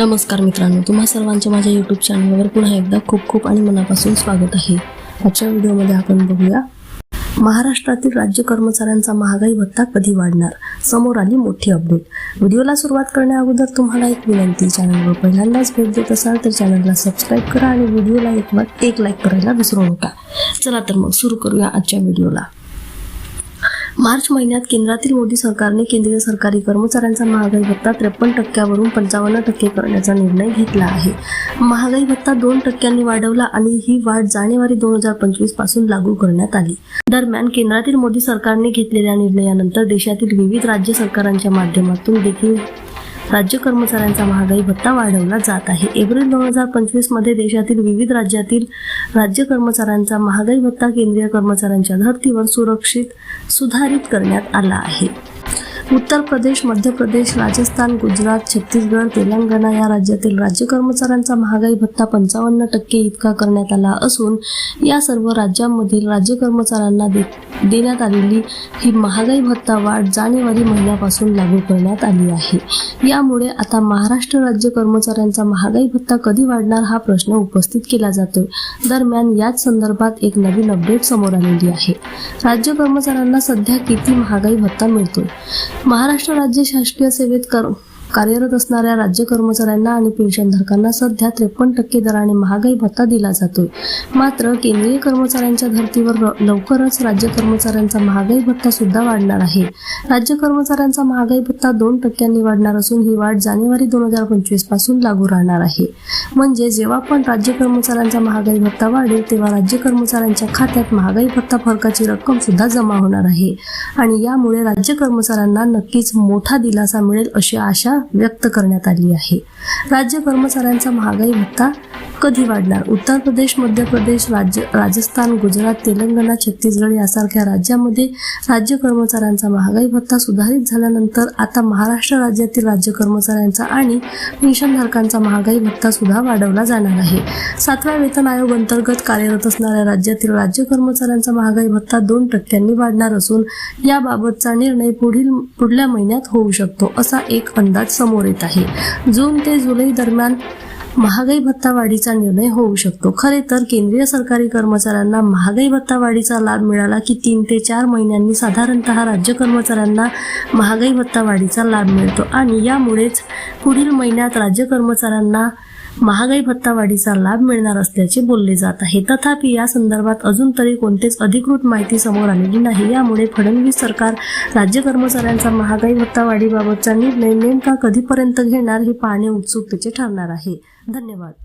नमस्कार मित्रांनो तुम्हा सर्वांचे माझ्या यूट्यूब चॅनलवर पुन्हा एकदा खूप खूप आणि मनापासून स्वागत आहे. आजच्या व्हिडिओमध्ये आपण बघूया महाराष्ट्रातील राज्य कर्मचाऱ्यांचा महागाई भत्ता कधी वाढणार? समोर आली मोठी अपडेट व्हिडिओला सुरुवात करण्या अगोदर तुम्हाला एक विनंती चॅनलवर पहिल्यांदाच भेट देत असाल तर चॅनलला सबस्क्राईब करा आणि व्हिडिओला एक वा- एक लाईक करायला विसरू नका. चला तर मग सुरू करूया आजच्या व्हिडिओला. मार्च महिन्यात केंद्रातील मोदी सरकारने केंद्रीय सरकारी कर्मचाऱ्यांचा महागाई भत्ता त्रेपन्न टक्क्यावरून पंचावन्न टक्के करण्याचा निर्णय घेतला आहे. महागाई भत्ता दोन टक्क्यांनी वाढवला आणि ही वाढ जानेवारी दोन हजार पंचवीसपासून लागू करण्यात आली. दरम्यान केंद्रातील मोदी सरकारने घेतलेल्या निर्णयानंतर देशातील विविध राज्य सरकारांच्या माध्यमातून देखील राज्य कर्मचाऱ्यांचा महागाई भत्ता वाढवला जात आहे. एप्रिल दोन हजार पंचवीसमध्ये देशातील विविध राज्यातील राज्य कर्मचाऱ्यांचा महागाई भत्ता केंद्रीय कर्मचाऱ्यांच्या धर्तीवर सुरक्षित सुधारित करण्यात आला आहे. उत्तर प्रदेश मध्य प्रदेश राजस्थान गुजरात छत्तीसगड तेलंगणा या राज्यातील राज्य कर्मचाऱ्यांचा महागाई भत्ता पंचावन्न टक्के इतका करण्यात आला असून या सर्व राज्यांमधील राज्य कर्मचाऱ्यांना दे देण्यात आलेली ही महागाई भत्ता वाढ जानेवारी महिन्यापासून लागू करण्यात आली आहे. यामुळे आता महाराष्ट्र राज्य कर्मचाऱ्यांचा महागाई भत्ता कधी वाढणार हा प्रश्न उपस्थित केला जातोय. दरम्यान याच संदर्भात एक नवीन अपडेट समोर आलेली आहे. राज्य कर्मचाऱ्यांना सध्या किती महागाई भत्ता मिळतो महाराष्ट्र राज्य शासकीय सेवेत कर कार्यरत असणाऱ्या राज्य कर्मचाऱ्यांना आणि पेन्शनधारकांना सध्या त्रेपन्न टक्के दराने महागाई भत्ता दिला जातोय. मात्र केंद्रीय कर्मचाऱ्यांच्या धर्तीवर लवकरच राज्य कर्मचाऱ्यांचा महागाई भत्ता सुद्धा वाढणार आहे. राज्य कर्मचाऱ्यांचा महागाई भत्ता दोन टक्क्यांनी वाढणार असून ही वाढ जानेवारी दोन हजार पंचवीसपासून लागू राहणार आहे. म्हणजे जेव्हा पण राज्य कर्मचाऱ्यांचा महागाई भत्ता वाढेल तेव्हा राज्य कर्मचाऱ्यांच्या खात्यात महागाई भत्ता फरकाची रक्कम सुद्धा जमा होणार आहे. आणि यामुळे राज्य कर्मचाऱ्यांना नक्कीच मोठा दिलासा मिळेल अशी आशा व्यक्त करण्यात आली आहे. राज्य कर्मचाऱ्यांचा महागाई भत्ता कधी वाढणार? उत्तर प्रदेश मध्य प्रदेश राज्य राजस्थान गुजरात तेलंगणा छत्तीसगड यासारख्या राज्यामध्ये राज्य कर्मचाऱ्यांचा महागाई भत्ता सुधारित झाल्यानंतर आता महाराष्ट्र राज्यातील राज्य कर्मचाऱ्यांचा आणि पेन्शनधारकांचा महागाई भत्ता सुद्धा वाढवला जाणार आहे. सातव्या वेतन आयोग अंतर्गत कार्यरत असणाऱ्या राज्यातील राज्य कर्मचाऱ्यांचा महागाई भत्ता दोन टक्क्यांनी वाढणार असून याबाबतचा निर्णय पुढील पुढल्या महिन्यात होऊ शकतो असा एक अंदाज समोर येत आहे. जून ते जुलै दरम्यान महागाई भत्ता वाढीचा निर्णय होऊ शकतो. खरे तर केंद्रीय सरकारी कर्मचाऱ्यांना महागाई भत्ता वाढीचा लाभ मिळाला की तीन ते चार महिन्यांनी साधारणतः राज्य कर्मचाऱ्यांना महागाई भत्ता वाढीचा लाभ मिळतो. आणि यामुळेच पुढील महिन्यात राज्य कर्मचाऱ्यांना महागाई भत्ता वाढीचा लाभ मिळणार असल्याचे बोलले जात आहे. तथापि या संदर्भात अजून तरी कोणतेच अधिकृत माहिती समोर आलेली नाही. यामुळे फडणवीस सरकार राज्य कर्मचाऱ्यांचा महागाई भत्ता वाढीबाबतचा निर्णय नेमका कधीपर्यंत घेणार हे पाहणे उत्सुकतेचे ठरणार आहे. धन्यवाद.